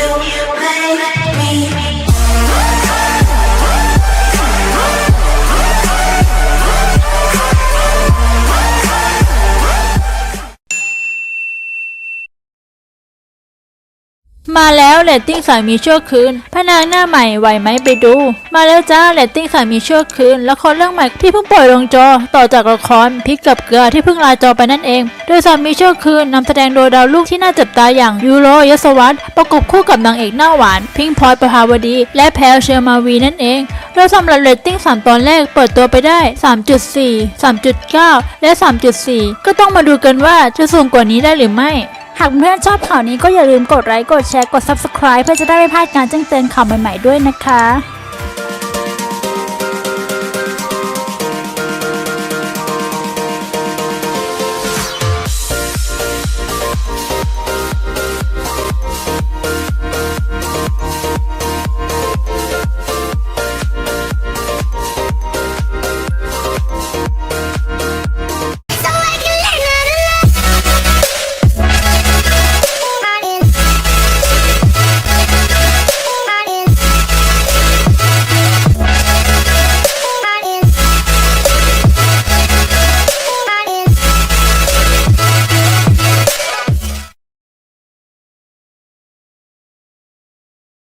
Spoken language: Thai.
you make me. มาแล้วเรตติ้งสามีชั่วคืนพระนางหน้าใหม่ไหวไหมไปดู มาแล้วจ้าเรตติ้งสามีชั่วคืนละครเรื่องใหม่ที่เพิ่งปล่อยลงจอต่อจากละครพิกกับเกลือที่เพิ่งลาจอไปนั่นเอง โดยสามีชั่วคืนนำแสดงโดยดาวลูกที่น่าจับตาอย่างยูโรยศวรรษประกบคู่กับนางเอกหน้าหวาน พิงพลอยประภาวดี และแพลเชอร์มาวีนั่นเองโดยสำหรับเรตติ้ง3 ตอนแรกเปิดตัวไปได้ 3.4 3.9 และ 3.4 ก็ต้องมาดูกันว่าจะสูงกว่านี้ได้หรือไม่ หากเพื่อนชอบข่าวนี้ก็อย่าลืมกดไลค์กดแชร์กด Subscribe เพื่อจะได้ไม่พลาดการแจ้งเตือนข่าวใหม่ๆด้วยนะคะ